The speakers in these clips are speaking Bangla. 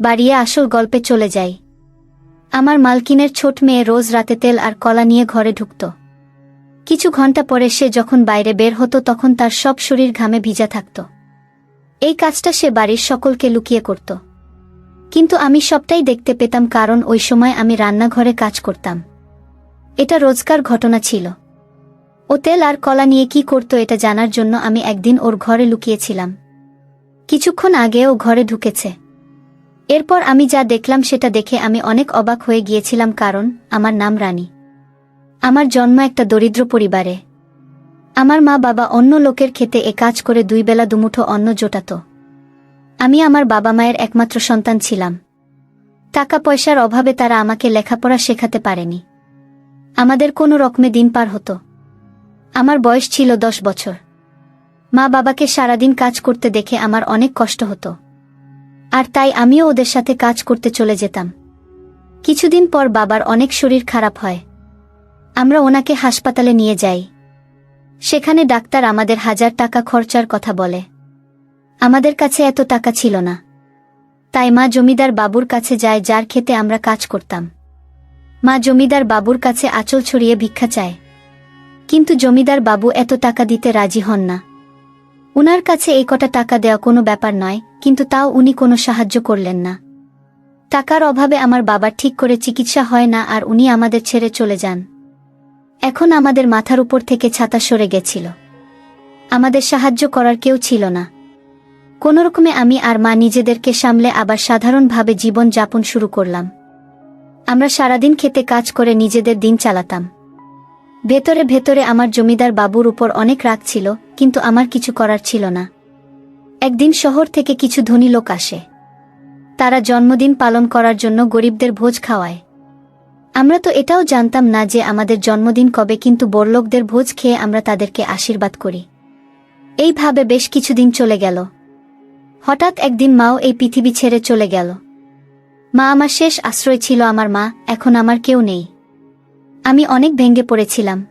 বাড়িয়ে আসল গল্পে চলে যাই। আমার মালকিনের ছোট মেয়ে রোজ রাতে তেল আর কলা নিয়ে ঘরে ঢুকত। কিছু ঘণ্টা পরে সে যখন বাইরে বের হতো তখন তার সব শরীর ঘামে ভিজা থাকত। এই কাজটা সে বাড়ির সকলকে লুকিয়ে করত। কিন্তু আমি সবটাই দেখতে পেতাম কারণ ওই সময় আমি রান্নাঘরে কাজ করতাম। এটা রোজকার ঘটনা ছিল। ও তেল আর কলা নিয়ে কি করত এটা জানার জন্য আমি একদিন ওর ঘরে লুকিয়েছিলাম। কিছুক্ষণ আগে ও ঘরে ঢুকেছে। এরপর আমি যা দেখলাম সেটা দেখে আমি অনেক অবাক হয়ে গিয়েছিলাম কারণ, আমার নাম রানী। আমার জন্ম একটা দরিদ্র পরিবারে। আমার মা বাবা অন্য লোকের খেতে এ কাজ করে দুই বেলা দুমুঠো অন্ন জোটাত। আমি আমার বাবা মায়ের একমাত্র সন্তান ছিলাম। টাকা পয়সার অভাবে তারা আমাকে লেখাপড়া শেখাতে পারেনি। আমাদের কোনো রকমে দিন পার হতো। আমার বয়স ছিল দশ বছর। মা বাবাকে সারাদিন কাজ করতে দেখে আমার অনেক কষ্ট হতো। আর তাই আমিও ওদের সাথে কাজ করতে চলে যেতাম। কিছুদিন পর বাবার অনেক শরীর খারাপ হয়। আমরা ওনাকে হাসপাতালে নিয়ে যাই। সেখানে ডাক্তার আমাদের হাজার টাকা খরচার কথা বলে। আমাদের কাছে এত টাকা ছিল না। তাই মা জমিদার বাবুর কাছে যায় যার খেতে আমরা কাজ করতাম। মা জমিদার বাবুর কাছে আঁচল ছড়িয়ে ভিক্ষা চায়। কিন্তু জমিদার বাবু এত টাকা দিতে রাজি হন না। উনার কাছে এই কটা টাকা দেওয়া কোনো ব্যাপার নয়। কিন্তু তাও উনি কোনো সাহায্য করলেন না। টাকার অভাবে আমার বাবার ঠিক করে চিকিৎসা হয় না আর উনি আমাদের ছেড়ে চলে যান। এখন আমাদের মাথার উপর থেকে ছাতা সরে গেছিল। আমাদের সাহায্য করার কেউ ছিল না। কোনোরকমে আমি আর মা নিজেদেরকে সামলে আবার সাধারণভাবে জীবন যাপন শুরু করলাম। আমরা সারাদিন খেতে কাজ করে নিজেদের দিন চালাতাম। ভেতরে ভেতরে আমার জমিদার বাবুর উপর অনেক রাগ ছিল, কিন্তু আমার কিছু করার ছিল না। একদিন শহর থেকে কিছু ধনী লোক আসে। তারা জন্মদিন পালন করার জন্য গরিবদের ভোজ খাওয়ায়। আমরা তো এটাও জানতাম না যে আমাদের জন্মদিন কবে, কিন্তু বড়লোকদের ভোজ খেয়ে আমরা তাদেরকে আশীর্বাদ করি। এইভাবে বেশ কিছুদিন চলে গেল। হঠাৎ একদিন মাও এই পৃথিবী ছেড়ে চলে গেল। মা আমার শেষ আশ্রয় ছিল আমার মা, এখন আমার কেউ নেই। আমি অনেক ভেঙ্গে পড়েছিলাম।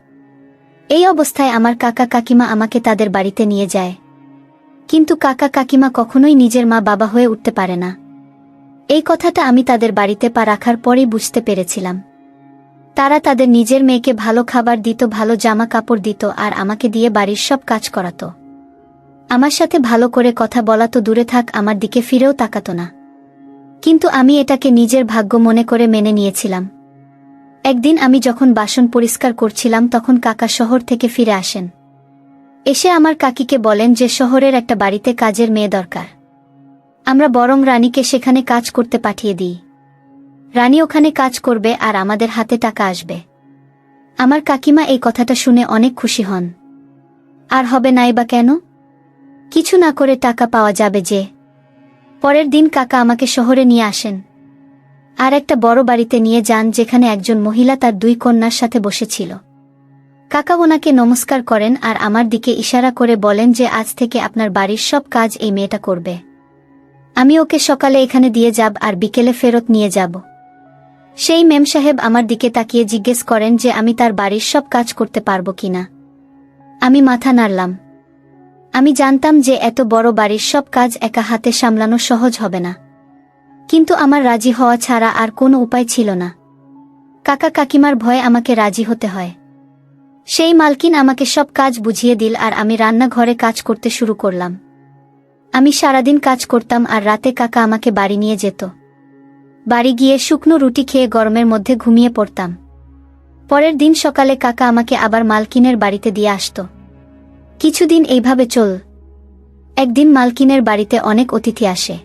এই অবস্থায় আমার কাকা কাকিমা আমাকে তাদের বাড়িতে নিয়ে যায়। কিন্তু কাকা কাকিমা কখনোই নিজের মা বাবা হয়ে উঠতে পারে না। এই কথাটা আমি তাদের বাড়িতে পা রাখার পরেই বুঝতে পেরেছিলাম। তারা তাদের নিজের মেয়েকে ভালো খাবার দিত, ভালো জামা কাপড় দিত আর আমাকে দিয়ে বাড়ির সব কাজ করাত। আমার সাথে ভালো করে কথা বলা তো দূরে থাক, আমার দিকে ফিরেও তাকাত না। কিন্তু আমি এটাকে নিজের ভাগ্য মনে করে মেনে নিয়েছিলাম। একদিন আমি যখন বাসন পরিষ্কার করছিলাম, তখন কাকা শহর থেকে ফিরে আসেন। এসে আমার কাকিকে বলেন যে শহরের একটা বাড়িতে কাজের মেয়ে দরকার। আমরা বরং রানীকে সেখানে কাজ করতে পাঠিয়ে দিই। রানী ওখানে কাজ করবে আর আমাদের হাতে টাকা আসবে। আমার কাকিমা এই কথাটা শুনে অনেক খুশি হন। আর হবে নাই বা কেন? কিছু না করে টাকা পাওয়া যাবে যে। পরের দিন কাকা আমাকে শহরে নিয়ে আসেন। আর একটা বড় বাড়িতে নিয়ে যান যেখানে একজন মহিলা তার দুই কন্যার সাথে বসেছিল। কাকা ওনাকে নমস্কার করেন আর আমার দিকে ইশারা করে বলেন যে আজ থেকে আপনার বাড়ির সব কাজ এই মেয়েটা করবে। আমি ওকে সকালে এখানে দিয়ে যাব আর বিকেলে ফেরত নিয়ে যাব। সেই মেম সাহেব আমার দিকে তাকিয়ে জিজ্ঞেস করেন যে আমি তার বাড়ির সব কাজ করতে পারব কিনা। আমি মাথা নাড়লাম। আমি জানতাম যে এত বড় বাড়ির সব কাজ একা হাতে সামলানো সহজ হবে না। কিন্তু আমার রাজি হওয়া ছাড়া আর কোনো উপায় ছিল না। কাকা কাকিমার ভয়ে আমাকে রাজি হতে হয়। সেই মালকিন আমাকে সব কাজ বুঝিয়ে দিল আর আমি রান্নাঘরে কাজ করতে শুরু করলাম। আমি সারাদিন কাজ করতাম আর রাতে কাকা আমাকে বাড়ি নিয়ে যেত। বাড়ি গিয়ে শুকনো রুটি খেয়ে গরমের মধ্যে ঘুমিয়ে পড়তাম। পরের দিন সকালে কাকা আমাকে আবার মালকিনের বাড়িতে দিয়ে আসত। কিছুদিন এইভাবে চল। একদিন মালকিনের বাড়িতে অনেক অতিথি আসে।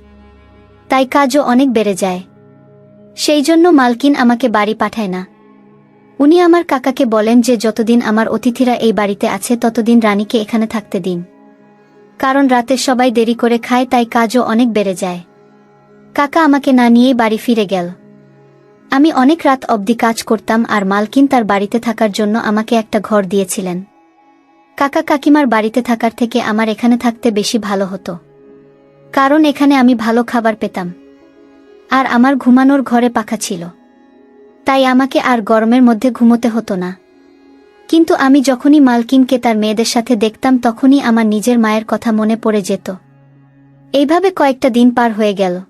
তাই কাজও অনেক বেড়ে যায়। সেই জন্য মালকিন আমাকে বাড়ি পাঠায় না। উনি আমার কাকাকে বলেন যে যতদিন আমার অতিথিরা এই বাড়িতে আছে, ততদিন রানীকে এখানে থাকতে দিন। কারণ রাতে সবাই দেরি করে খায়, তাই কাজও অনেক বেড়ে যায়। কাকা আমাকে না নিয়েই বাড়ি ফিরে গেল। আমি অনেক রাত অবধি কাজ করতাম আর মালকিন তার বাড়িতে থাকার জন্য আমাকে একটা ঘর দিয়েছিলেন। কাকা কাকিমার বাড়িতে থাকার থেকে আমার এখানে থাকতে বেশি ভালো হতো। কারণ এখানে আমি ভালো খাবার পেতাম। আর আমার ঘুমানোর ঘরে পাখা ছিল। তাই আমাকে আর গরমের মধ্যে ঘুমোতে হতো না। কিন্তু আমি যখনই মালকিনকে তার মেয়েদের সাথে দেখতাম, তখনই আমার নিজের মায়ের কথা মনে পড়ে যেত। এইভাবে কয়েকটা দিন পার হয়ে গেল।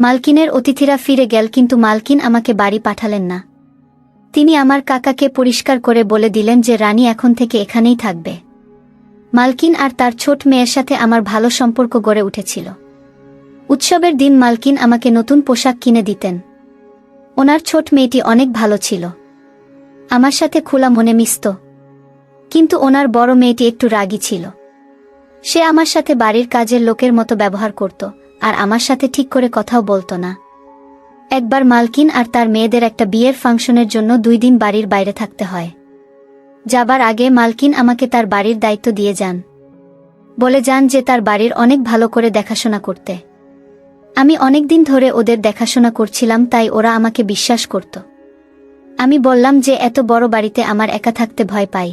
মালকিনের অতিথিরা ফিরে গেল, কিন্তু মালকিন আমাকে বাড়ি পাঠালেন না। তিনি আমার কাকাকে পরিষ্কার করে বলে দিলেন যে, রানী এখন থেকে এখানেই থাকবে। মালকিন আর তার ছোট মেয়ের সাথে আমার ভালো সম্পর্ক গড়ে উঠেছিল। উৎসবের দিন মালকিন আমাকে নতুন পোশাক কিনে দিতেন। ওনার ছোট মেয়েটি অনেক ভালো ছিল। আমার সাথে খোলা মনে মিশত। কিন্তু ওনার বড় মেয়েটি একটু রাগী ছিল। সে আমার সাথে বাড়ির কাজের লোকের মতো ব্যবহার করত আর আমার সাথে ঠিক করে কথাও বলতো না। একবার মালকিন আর তার মেয়েদের একটা বিয়ের ফাংশনের জন্য দুই দিন বাড়ির বাইরে থাকতে হয়। যাবার আগে মালকিন আমাকে তার বাড়ির দায়িত্ব দিয়ে যান। বলে যান যে তার বাড়ির অনেক ভালো করে দেখাশোনা করতে। আমি অনেক দিন ধরে ওদের দেখাশোনা করছিলাম, তাই ওরা আমাকে বিশ্বাস করত। আমি বললাম যে এত বড় বাড়িতে আমার একা থাকতে ভয় পাই।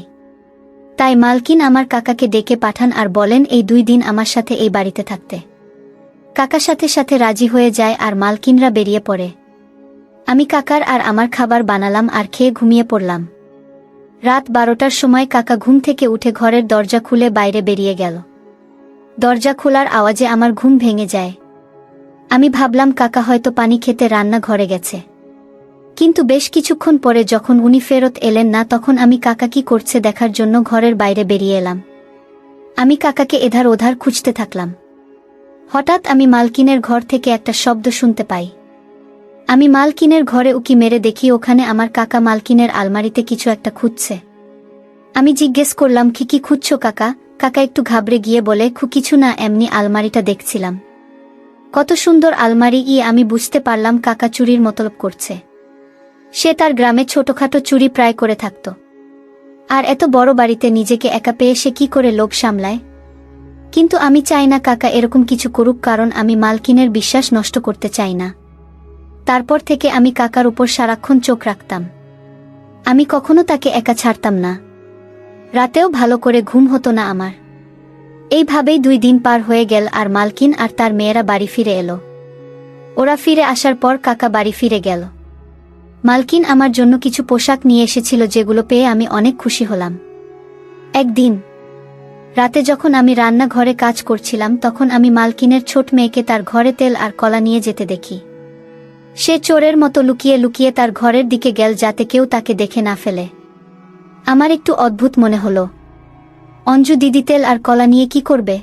তাই মালকিন আমার কাকাকে ডেকে পাঠান আর বলেন এই দুই দিন আমার সাথে এই বাড়িতে থাকতে। কাকা সাথে সাথে রাজি হয়ে যায় আর মালকিনরা বেরিয়ে পড়ে। আমি কাকার আর আমার খাবার বানালাম আর খেয়ে ঘুমিয়ে পড়লাম। রাত বারোটার সময় কাকা ঘুম থেকে উঠে ঘরের দরজা খুলে বাইরে বেরিয়ে গেল। দরজা খোলার আওয়াজে আমার ঘুম ভেঙে যায়। আমি ভাবলাম কাকা হয়তো পানি খেতে রান্না ঘরে গেছে। কিন্তু বেশ কিছুক্ষণ পরে যখন উনি ফেরত এলেন না, তখন আমি কাকা কি করছে দেখার জন্য ঘরের বাইরে বেরিয়ে এলাম। আমি কাকাকে এধার ওধার খুঁজতে থাকলাম। হঠাৎ আমি মালকিনের ঘর থেকে একটা শব্দ শুনতে পাই। আমি মালকিনের ঘরে উকি মেরে দেখি ওখানে আমার কাকা মালকিনের আলমারিতে কিছু একটা খুঁজছে। আমি জিজ্ঞেস করলাম, কি কি খুঁজছো কাকা? কাকা একটু ঘাবড়ে গিয়ে বলে, খু, কিছু না, এমনি আলমারিটা দেখছিলাম। কত সুন্দর আলমারি ইয়ে আমি বুঝতে পারলাম কাকা চুরির মতলব করছে। সে তার গ্রামে ছোটখাটো চুরি প্রায় করে থাকত। আর এত বড় বাড়িতে নিজেকে একা পেয়ে সে কি করে লোভ সামলায়? কিন্তু আমি চাই না কাকা এরকম কিছু করুক কারণ আমি মালকিনের বিশ্বাস নষ্ট করতে চাই না। তারপর থেকে আমি কাকার উপর সারাক্ষণ চোখ রাখতাম। আমি কখনো তাকে একা ছাড়তাম না। রাতেও ভালো করে ঘুম হতো না আমার। এইভাবেই দুই দিন পার হয়ে গেল আর মালকিন আর তার মেয়েরা বাড়ি ফিরে এলো। ওরা ফিরে আসার পর কাকা বাড়ি ফিরে গেল। মালকিন আমার জন্য কিছু পোশাক নিয়ে এসেছিল যেগুলো পেয়ে আমি অনেক খুশি হলাম। একদিন, রাতে যখন আমি রান্নাঘরে কাজ করছিলাম, তখন আমি মালকিনের ছোট মেয়েকে তার ঘরে তেল আর কলা নিয়ে যেতে দেখি। সে চোরের মতো লুকিয়ে লুকিয়ে তার ঘরের দিকে গেল যাতে কেউ তাকে দেখে না ফেলে। আমার একটু অদ্ভুত মনে হলো। অঞ্জু দিদি তেল আর কলা নিয়ে কি করবে?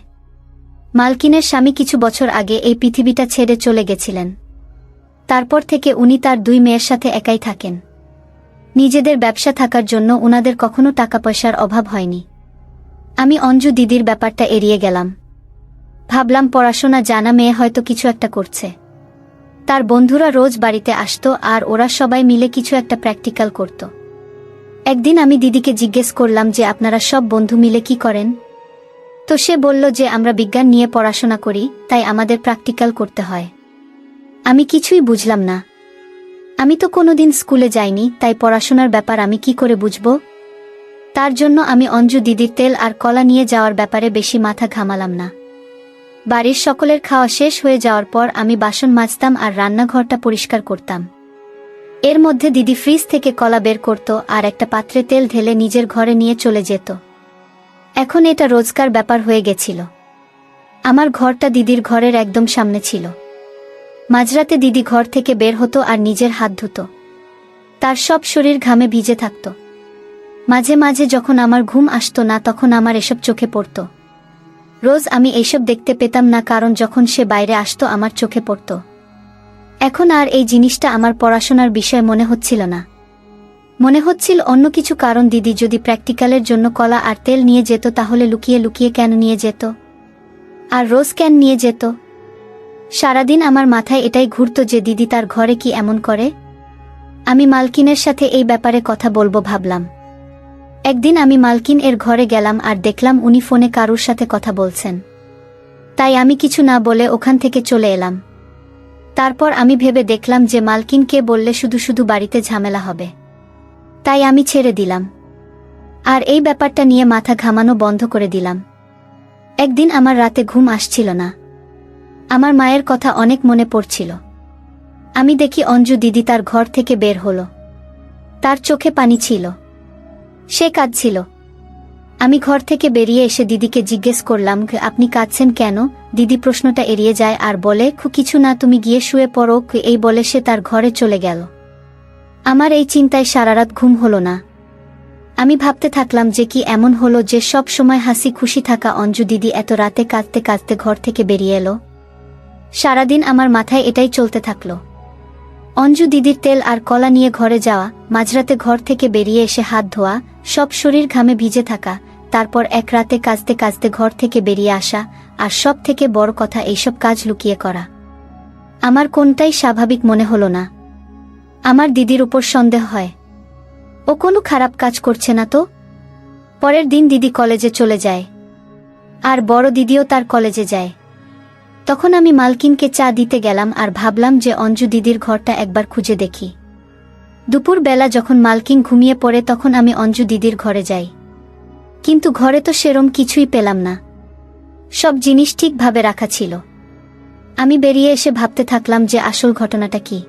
মালকিনের স্বামী কিছু বছর আগে এই পৃথিবীটা ছেড়ে চলে গেছিলেন। তারপর থেকে উনি তার দুই মেয়ের সাথে একাই থাকেন। নিজেদের ব্যবসা থাকার জন্য উনাদের কখনো টাকা পয়সার অভাব হয়নি। আমি অঞ্জু দিদির ব্যাপারটা এড়িয়ে গেলাম। ভাবলাম পড়াশোনা জানা মেয়ে হয়তো কিছু একটা করছে। তার বন্ধুরা রোজ বাড়িতে আসতো আর ওরা সবাই মিলে কিছু একটা প্র্যাকটিক্যাল করত। একদিন আমি দিদিকে জিজ্ঞেস করলাম যে আপনারা সব বন্ধু মিলে কি করেন? তো সে বলল যে আমরা বিজ্ঞান নিয়ে পড়াশোনা করি, তাই আমাদের প্র্যাকটিক্যাল করতে হয়। আমি কিছুই বুঝলাম না। আমি তো কোনোদিন স্কুলে যাইনি, তাই পড়াশোনার ব্যাপার আমি কি করে বুঝব? তার জন্য আমি অঞ্জু দিদির তেল আর কলা নিয়ে যাওয়ার ব্যাপারে বেশি মাথা ঘামালাম না। বাড়ির সকলের খাওয়া শেষ হয়ে যাওয়ার পর আমি বাসন মাজতাম আর রান্নাঘরটা পরিষ্কার করতাম। এর মধ্যে দিদি ফ্রিজ থেকে কলা বের করত আর একটা পাত্রে তেল ঢেলে নিজের ঘরে নিয়ে চলে যেত। এখন এটা রোজকার ব্যাপার হয়ে গেছিল। আমার ঘরটা দিদির ঘরের একদম সামনে ছিল। মাঝরাতে দিদি ঘর থেকে বের হতো আর নিজের হাত ধুতো। তার সব শরীর ঘামে ভিজে থাকত। মাঝে মাঝে যখন আমার ঘুম আসতো না তখন আমার এসব চোখে পড়ত। রোজ আমি এইসব দেখতে পেতাম না কারণ যখন সে বাইরে আসতো আমার চোখে পড়ত। এখন আর এই জিনিসটা আমার পড়াশোনার বিষয় মনে হচ্ছিল না। মনে হচ্ছিল অন্য কিছু কারণ দিদি যদি প্র্যাকটিক্যালের জন্য কলা আর তেল নিয়ে যেত তাহলে লুকিয়ে লুকিয়ে কেন নিয়ে যেত? আর রোজ কেন নিয়ে যেত? সারাদিন আমার মাথায় এটাই ঘুরত যে দিদি তার ঘরে কি এমন করে। আমি মালকিনের সাথে এই ব্যাপারে কথা বলব ভাবলাম। একদিন আমি মালকিন এর ঘরে গেলাম আর দেখলাম উনি ফোনে কারুর সাথে কথা বলছেন। তাই আমি কিছু না বলে ওখান থেকে চলে এলাম। তারপর আমি ভেবে দেখলাম যে মালকিনকে বললে শুধু শুধু বাড়িতে ঝামেলা হবে। তাই আমি ছেড়ে দিলাম। আর এই ব্যাপারটা নিয়ে মাথা ঘামানো বন্ধ করে দিলাম। একদিন আমার রাতে ঘুম আসছিল না। আমার মায়ের কথা অনেক মনে পড়ছিল। আমি দেখি অঞ্জু দিদি তার ঘর থেকে বের হলো। তার চোখে পানি ছিল। সে কাঁদছিল। আমি ঘর থেকে বেরিয়ে এসে দিদিকে জিজ্ঞেস করলাম আপনি কাঁদছেন কেন? দিদি প্রশ্নটা এড়িয়ে যায় আর বলে "খু, কিছু না তুমি গিয়ে শুয়ে পড়ো এই বলে সে তার ঘরে চলে গেল। আমার এই চিন্তায় সারারাত ঘুম হলো না। আমি ভাবতে থাকলাম যে কি এমন হলো যে সব সময় হাসি খুশি থাকা অঞ্জু দিদি এত রাতে কাঁদতে কাঁদতে ঘর থেকে বেরিয়ে এলো। সারাদিন আমার মাথায় এটাই চলতে থাকল। অঞ্জু দিদির তেল আর কলা নিয়ে ঘরে যাওয়া মাঝরাতে ঘর থেকে বেরিয়ে এসে হাত ধোয়া সব শরীর ঘামে ভিজে থাকা, তারপর এক রাতে কাজতে কাজতে ঘর থেকে বেরিয়ে আসা, আর সব থেকে বড় কথা এইসব কাজ লুকিয়ে করা। আমার কোনটাই স্বাভাবিক মনে হলো না। আমার দিদির উপর সন্দেহ হয়। ও কোনো খারাপ কাজ করছে না তো? পরের দিন দিদি কলেজে চলে যায়। আর বড় দিদিও তার কলেজে যায়। তখন আমি মালকিনকে চা দিতে গেলাম আর ভাবলাম যে অঞ্জু দিদির ঘরটা একবার খুঁজে দেখি। দুপুর বেলা যখন মালকিন ঘুমিয়ে পড়ে তখন আমি অঞ্জু দিদির ঘরে যাই। কিন্তু ঘরে তো সেরম কিছুই পেলাম না। সব জিনিস ঠিকভাবে রাখা ছিল। আমি বেরিয়ে এসে ভাবতে থাকলাম যে আসল ঘটনাটা কি।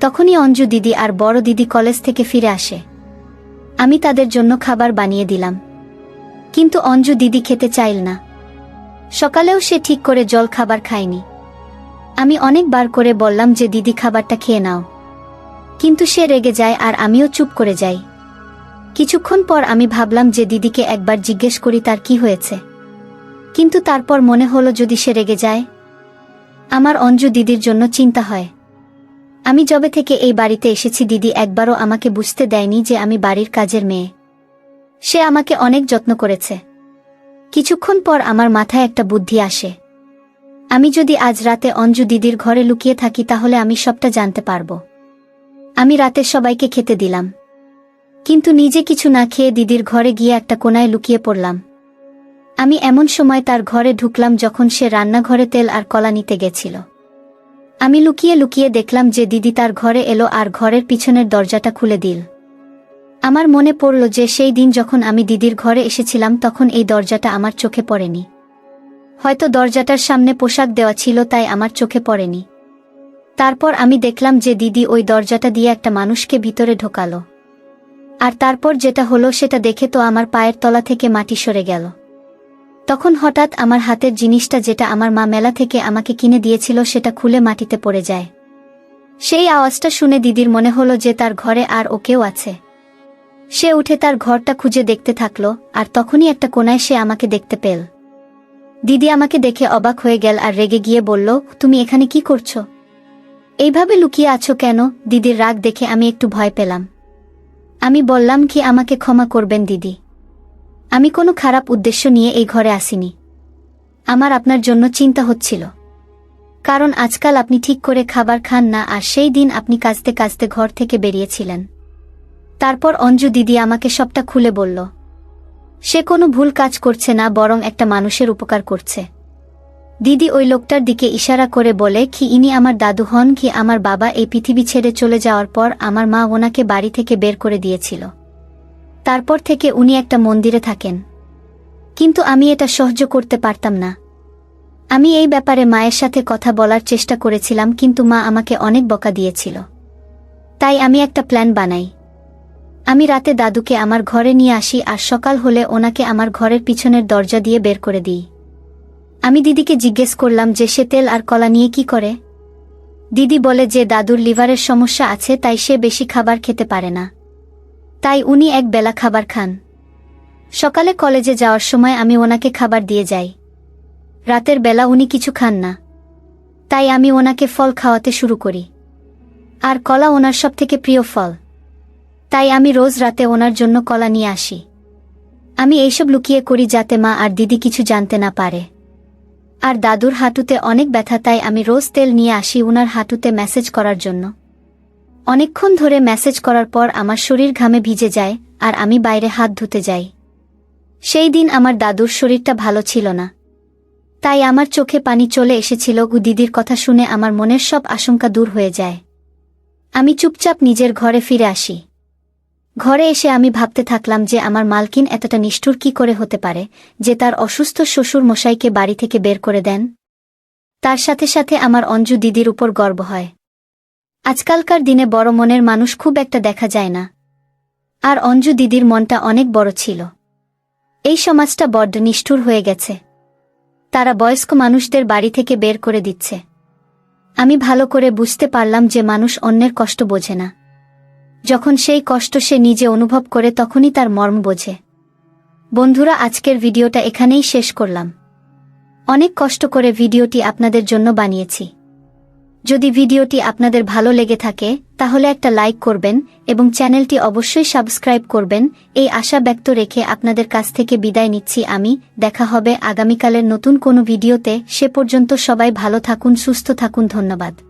তখনই অঞ্জু দিদি আর বড় দিদি কলেজ থেকে ফিরে আসে। আমি তাদের জন্য খাবার বানিয়ে দিলাম। কিন্তু অঞ্জু দিদি খেতে চাইল না। সকালেও সে ঠিক করে জল খাবার খায়নি। আমি অনেকবার করে বললাম যে, দিদি, খাবারটা খেয়ে নাও। কিন্তু সে রেগে যায় আর আমিও চুপ করে যাই। কিছুক্ষণ পর আমি ভাবলাম যে দিদিকে একবার জিজ্ঞেস করি তার কি হয়েছে। কিন্তু তারপর মনে হলো যদি সে রেগে যায়, আমার অঞ্জু দিদির জন্য চিন্তা হয়। আমি যবে থেকে এই বাড়িতে এসেছি দিদি একবারও আমাকে বুঝতে দেয়নি যে আমি বাড়ির কাজের মেয়ে। সে আমাকে অনেক যত্ন করেছে। কিছুক্ষণ পর আমার মাথায় একটা বুদ্ধি আসে। আমি যদি আজ রাতে অঞ্জু দিদির ঘরে লুকিয়ে থাকি তাহলে আমি সবটা জানতে পারব। আমি রাতের সবাইকে খেতে দিলাম। কিন্তু নিজে কিছু না খেয়ে দিদির ঘরে গিয়ে একটা কোনায় লুকিয়ে পড়লাম। আমি এমন সময় তার ঘরে ঢুকলাম যখন সে রান্নাঘরে তেল আর কলা নিতে গেছিল। আমি লুকিয়ে লুকিয়ে দেখলাম যে দিদি তার ঘরে এলো আর ঘরের পিছনের দরজাটা খুলে দিল। আমার মনে পড়ল যে সেই দিন যখন আমি দিদির ঘরে এসেছিলাম তখন এই দরজাটা আমার চোখে পড়েনি। হয়তো দরজাটার সামনে পোশাক দেওয়া ছিল তাই আমার চোখে পড়েনি। তারপর আমি দেখলাম যে দিদি ওই দরজাটা দিয়ে একটা মানুষকে ভিতরে ঢোকালো। আর তারপর যেটা হলো সেটা দেখে তো আমার পায়ের তলা থেকে মাটি সরে গেল। তখন হঠাৎ আমার হাতের জিনিসটা যেটা আমার মা মেলা থেকে আমাকে কিনে দিয়েছিল সেটা খুলে মাটিতে পড়ে যায়। সেই আওয়াজটা শুনে দিদির মনে হলো যে তার ঘরে আর ও কেউ আছে। সে উঠে তার ঘরটা খুঁজে দেখতে থাকল, আর তখনই একটা কোনায় সে আমাকে দেখতে পেল। দিদি আমাকে দেখে অবাক হয়ে গেল আর রেগে গিয়ে বলল, তুমি এখানে কি করছ? এইভাবে লুকিয়ে আছো কেন? দিদির রাগ দেখে আমি একটু ভয় পেলাম। আমি বললাম কি আমাকে ক্ষমা করবেন দিদি। আমি কোনো খারাপ উদ্দেশ্য নিয়ে এই ঘরে আসিনি। আমার আপনার জন্য চিন্তা হচ্ছিল। কারণ আজকাল আপনি ঠিক করে খাবার খান না আর সেই দিন আপনি কাজতে কাজতে ঘর থেকে বেরিয়েছিলেন। তারপর অঞ্জু দিদি আমাকে সবটা খুলে বলল, সে কোনো ভুল কাজ করছে না, বরং একটা মানুষের উপকার করছে। দিদি ওই লোকটার দিকে ইশারা করে বলে, কি ইনি আমার দাদু হন? কি আমার বাবা এই পৃথিবী ছেড়ে চলে যাওয়ার পর আমার মা ওনাকে বাড়ি থেকে বের করে দিয়েছিল। তারপর থেকে উনি একটা মন্দিরে থাকেন। কিন্তু আমি এটা সহ্য করতে পারতাম না। আমি এই ব্যাপারে মায়ের সাথে কথা বলার চেষ্টা করেছিলাম, কিন্তু মা আমাকে অনেক বকা দিয়েছিল। তাই আমি একটা প্ল্যান বানাই। আমি রাতে দাদুকে আমার ঘরে নিয়ে আসি আর সকাল হলে ওনাকে আমার ঘরের পিছনের দরজা দিয়ে বের করে দিই। আমি দিদিকে জিজ্ঞেস করলাম যে সে তেল আর কলা নিয়ে কি করে? দিদি বলে যে দাদুর লিভারের সমস্যা আছে, তাই সে বেশি খাবার খেতে পারে না। তাই উনি এক বেলা খাবার খান। সকালে কলেজে যাওয়ার সময় আমি ওনাকে খাবার দিয়ে যাই। রাতের বেলা উনি কিছু খান না। তাই আমি ওনাকে ফল খাওয়াতে শুরু করি। আর কলা ওনার সব থেকে প্রিয় ফল। তাই আমি রোজ রাতে ওনার জন্য কলা নিয়ে আসি। আমি এইসব লুকিয়ে করি যাতে মা আর দিদি কিছু জানতে না পারে। আর দাদুর হাঁটুতে অনেক ব্যথা, তাই আমি রোজ তেল নিয়ে আসি উনার হাঁটুতে মেসেজ করার জন্য। অনেকক্ষণ ধরে মেসেজ করার পর আমার শরীর ঘামে ভিজে যায়, আর আমি বাইরে হাত ধুতে যাই। সেই দিন আমার দাদুর শরীরটা ভালো ছিল না। তাই আমার চোখে পানি চলে এসেছিল, গু দিদির কথা শুনে আমার মনের সব আশঙ্কা দূর হয়ে যায়। আমি চুপচাপ নিজের ঘরে ফিরে আসি। ঘরে এসে আমি ভাবতে থাকলাম যে আমার মালকিন এতটা নিষ্ঠুর কি করে হতে পারে, যে তার অসুস্থ শ্বশুর মশাইকে বাড়ি থেকে বের করে দেন। তার সাথে সাথে আমার অঞ্জু দিদির উপর গর্ব হয়। আজকালকার দিনে বড় মনের মানুষ খুব একটা দেখা যায় না। আর অঞ্জু দিদির মনটা অনেক বড় ছিল। এই সমাজটা বড্ড নিষ্ঠুর হয়ে গেছে। তারা বয়স্ক মানুষদের বাড়ি থেকে বের করে দিচ্ছে। আমি ভালো করে বুঝতে পারলাম যে মানুষ অন্যের কষ্ট বোঝে না। যখন সেই কষ্ট সে নিজে অনুভব করে তখনই তার মর্ম বোঝে। বন্ধুরা, আজকের ভিডিওটা এখানেই শেষ করলাম। অনেক কষ্ট করে ভিডিওটি আপনাদের জন্য বানিয়েছি। যদি ভিডিওটি আপনাদের ভালো লেগে থাকে, তাহলে একটা লাইক করবেন এবং চ্যানেলটি অবশ্যই সাবস্ক্রাইব করবেন। এই আশা ব্যক্ত রেখে আপনাদের কাছ থেকে বিদায় নিচ্ছি আমি। দেখা হবে আগামীকালের নতুন কোনো ভিডিওতে। সে পর্যন্ত সবাই ভালো থাকুন, সুস্থ থাকুন। ধন্যবাদ।